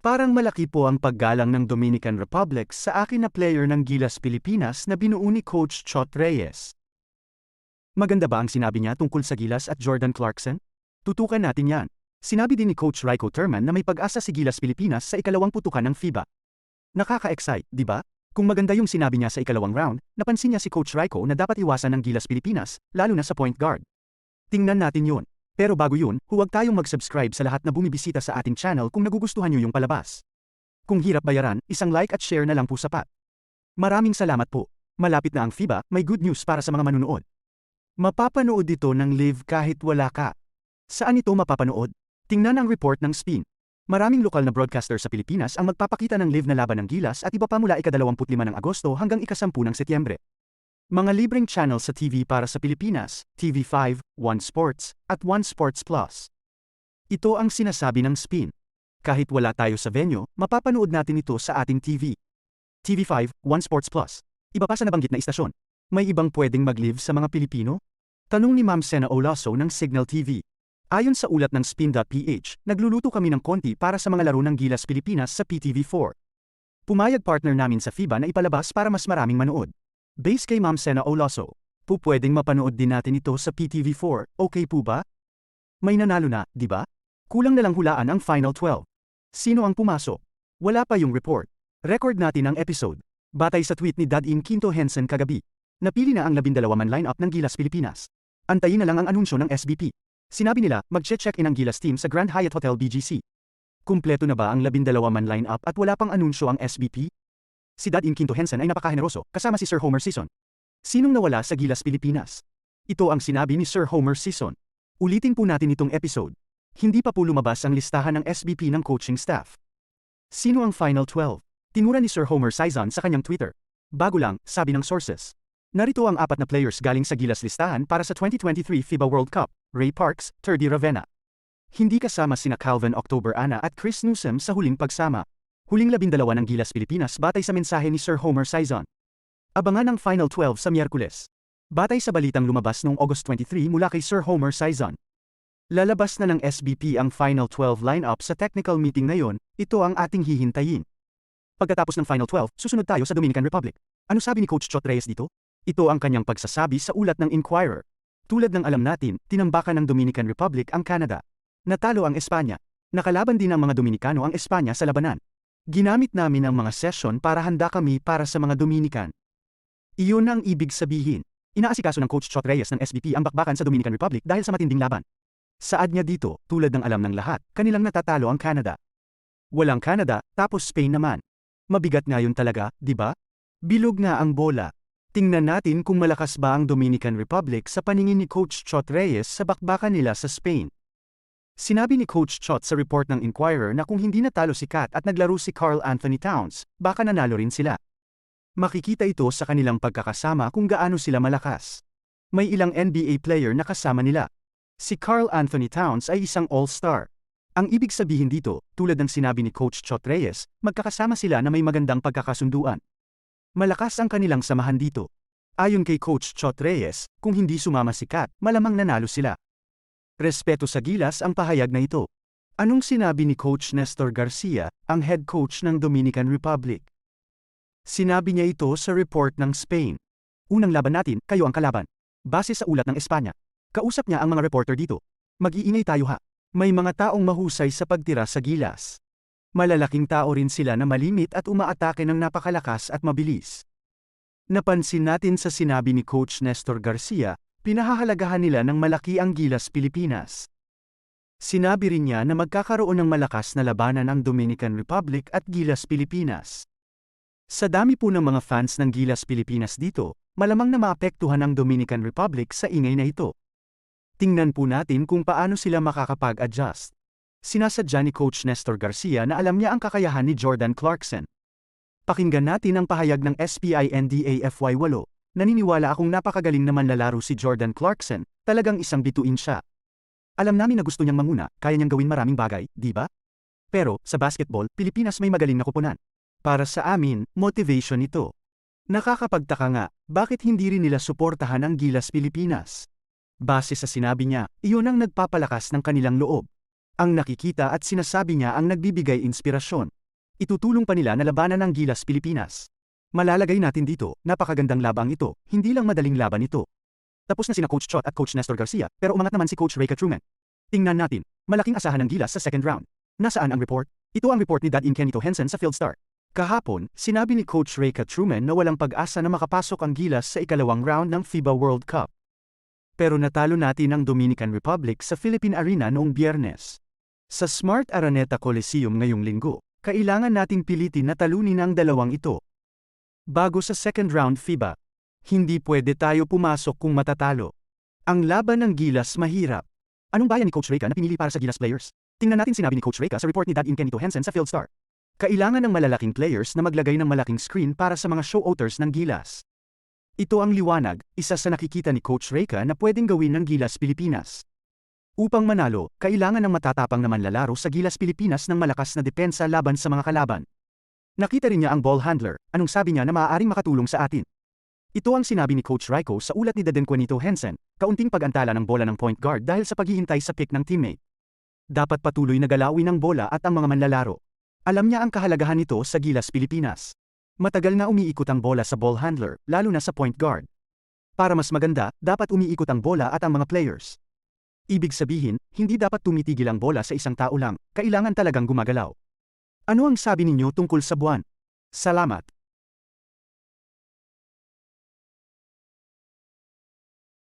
Parang malaki po ang paggalang ng Dominican Republic sa akin na player ng Gilas Pilipinas na binuo ni Coach Chot Reyes. Maganda ba ang sinabi niya tungkol sa Gilas at Jordan Clarkson? Tutukan natin yan. Sinabi din ni Coach Raiko Terman na may pag-asa si Gilas Pilipinas sa ikalawang putukan ng FIBA. Nakaka-excite, di ba? Kung maganda yung sinabi niya sa ikalawang round, napansin niya si Coach Raiko na dapat iwasan ng Gilas Pilipinas, lalo na sa point guard. Tingnan natin yun. Pero bago yun, huwag tayong mag-subscribe sa lahat na bumibisita sa ating channel kung nagugustuhan niyo yung palabas. Kung hirap bayaran, isang like at share na lang po sapat. Maraming salamat po. Malapit na ang FIBA, may good news para sa mga manunood. Mapapanood ito ng live kahit wala ka. Saan ito mapapanood? Tingnan ang report ng SPIN. Maraming lokal na broadcaster sa Pilipinas ang magpapakita ng live na laban ng Gilas at iba pa mula ika-25 ng Agosto hanggang ika-10 ng Setyembre. Mga libreng channel sa TV para sa Pilipinas, TV5, One Sports, at One Sports Plus. Ito ang sinasabi ng spin. Kahit wala tayo sa venue, mapapanood natin ito sa ating TV. TV5, One Sports Plus. Iba pa sa nabanggit na istasyon. May ibang pwedeng mag-live sa mga Pilipino? Tanong ni Ma'am Sena Olaso ng Signal TV. Ayon sa ulat ng spin.ph, nagluluto kami ng konti para sa mga laro ng Gilas Pilipinas sa PTV4. Pumayag partner namin sa FIBA na ipalabas para mas maraming manood. Base kay Ma'am Sena Olaso. Po pwedeng mapanood din natin ito sa PTV4, okay po ba? May nanalo na, di ba? Kulang na lang hulaan ang Final 12. Sino ang pumasok? Wala pa yung report. Record natin ang episode. Batay sa tweet ni Dadin Quinto Henson kagabi. Napili na ang labindalawa man lineup ng Gilas Pilipinas. Antayin na lang ang anunsyo ng SBP. Sinabi nila, mag-check in ang Gilas team sa Grand Hyatt Hotel BGC. Kumpleto na ba ang labindalawa man lineup at wala pang anunsyo ang SBP? Si Dad In Quinto Henson ay napakaheneroso, kasama si Sir Homer Sison. Sinong nawala sa Gilas Pilipinas? Ito ang sinabi ni Sir Homer Sison. Ulitin po natin itong episode. Hindi pa po lumabas ang listahan ng SBP ng coaching staff. Sino ang Final 12? Tinura ni Sir Homer Sison sa kanyang Twitter. Bago lang, sabi ng sources. Narito ang apat na players galing sa Gilas listahan para sa 2023 FIBA World Cup, Ray Parks, Terdy Ravenna. Hindi kasama sina Calvin October Ana at Chris Newsom sa huling pagsama. Huling labindalawa ng Gilas Pilipinas batay sa mensahe ni Sir Homer Sison. Abangan ang Final 12 sa Miyerkules. Batay sa balitang lumabas noong August 23 mula kay Sir Homer Sison. Lalabas na ng SBP ang Final 12 lineup sa technical meeting ngayon, ito ang ating hihintayin. Pagkatapos ng Final 12, susunod tayo sa Dominican Republic. Ano sabi ni Coach Chot Reyes dito? Ito ang kanyang pagsasabi sa ulat ng Inquirer. Tulad ng alam natin, tinambakan ng Dominican Republic ang Canada. Natalo ang Espanya. Nakalaban din ng mga Dominikano ang Espanya sa labanan. Ginamit namin ang mga session para handa kami para sa mga Dominican. Iyon ang ibig sabihin. Inaasikaso ng Coach Chot Reyes ng SBP ang bakbakan sa Dominican Republic dahil sa matinding laban. Saad niya dito, tulad ng alam ng lahat, kanilang natatalo ang Canada. Walang Canada, tapos Spain naman. Mabigat nga yun talaga, di ba? Bilog nga ang bola. Tingnan natin kung malakas ba ang Dominican Republic sa paningin ni Coach Chot Reyes sa bakbakan nila sa Spain. Sinabi ni Coach Chot sa report ng Inquirer na kung hindi natalo si Kat at naglaro si Carl Anthony Towns, baka nanalo rin sila. Makikita ito sa kanilang pagkakasama kung gaano sila malakas. May ilang NBA player na kasama nila. Si Carl Anthony Towns ay isang all-star. Ang ibig sabihin dito, tulad ng sinabi ni Coach Chot Reyes, magkakasama sila na may magandang pagkakasunduan. Malakas ang kanilang samahan dito. Ayon kay Coach Chot Reyes, kung hindi sumama si Kat, malamang nanalo sila. Respeto sa gilas ang pahayag na ito. Anong sinabi ni Coach Nestor Garcia, ang head coach ng Dominican Republic? Sinabi niya ito sa report ng Spain. Unang laban natin, kayo ang kalaban. Base sa ulat ng Espanya. Kausap niya ang mga reporter dito. Mag-iingay tayo ha. May mga taong mahusay sa pagtira sa gilas. Malalaking tao rin sila na malimit at umaatake ng napakalakas at mabilis. Napansin natin sa sinabi ni Coach Nestor Garcia, pinahahalagahan nila ng malaki ang Gilas Pilipinas. Sinabi rin niya na magkakaroon ng malakas na labanan ang Dominican Republic at Gilas Pilipinas. Sa dami po ng mga fans ng Gilas Pilipinas dito, malamang na maapektuhan ang Dominican Republic sa ingay na ito. Tingnan po natin kung paano sila makakapag-adjust. Sinasadya ni Coach Nestor Garcia na alam niya ang kakayahan ni Jordan Clarkson. Pakinggan natin ang pahayag ng SPI NDAFY 8, Naniniwala akong napakagaling naman lalaro si Jordan Clarkson, talagang isang bituin siya. Alam namin na gusto niyang manguna, kaya niyang gawin maraming bagay, di ba? Pero, sa basketball, Pilipinas may magaling na kupunan. Para sa amin, motivation ito. Nakakapagtaka nga, bakit hindi rin nila suportahan ang Gilas Pilipinas? Base sa sinabi niya, iyon ang nagpapalakas ng kanilang loob. Ang nakikita at sinasabi niya ang nagbibigay inspirasyon. Itutulong pa nila na labanan ng Gilas Pilipinas. Malalagay natin dito, napakagandang labang ito, hindi lang madaling laban ito. Tapos na sina Coach Chot at Coach Nestor Garcia, pero umangat naman si Coach Reka Truman. Tingnan natin, malaking asahan ng Gilas sa second round. Nasaan ang report? Ito ang report ni Dad Kenito Henson sa Fieldstar. Kahapon, sinabi ni Coach Reka Truman na walang pag-asa na makapasok ang Gilas sa ikalawang round ng FIBA World Cup. Pero natalo natin ang Dominican Republic sa Philippine Arena noong biyernes. Sa Smart Araneta Coliseum ngayong linggo, kailangan nating pilitin na talunin ang dalawang ito. Bago sa second round FIBA, hindi pwede tayo pumasok kung matatalo. Ang laban ng Gilas mahirap. Anong bayan ni Coach Reka na pinili para sa Gilas players? Tingnan natin sinabi ni Coach Reka sa report ni Dad Kenito Henson sa Fieldstar. Kailangan ng malalaking players na maglagay ng malaking screen para sa mga show otters ng Gilas. Ito ang liwanag, isa sa nakikita ni Coach Reka na pwedeng gawin ng Gilas Pilipinas. Upang manalo, kailangan ng matatapang na manlalaro sa Gilas Pilipinas ng malakas na depensa laban sa mga kalaban. Nakita rin niya ang ball handler, anong sabi niya na maaaring makatulong sa atin. Ito ang sinabi ni Coach Raiko sa ulat ni Dadenquanito Henson, kaunting pag-antala ng bola ng point guard dahil sa paghihintay sa pick ng teammate. Dapat patuloy na galawin ang bola at ang mga manlalaro. Alam niya ang kahalagahan nito sa Gilas Pilipinas. Matagal na umiikot ang bola sa ball handler, lalo na sa point guard. Para mas maganda, dapat umiikot ang bola at ang mga players. Ibig sabihin, hindi dapat tumitigil ang bola sa isang tao lang, kailangan talagang gumagalaw. Ano ang sabi ninyo tungkol sa buwan? Salamat.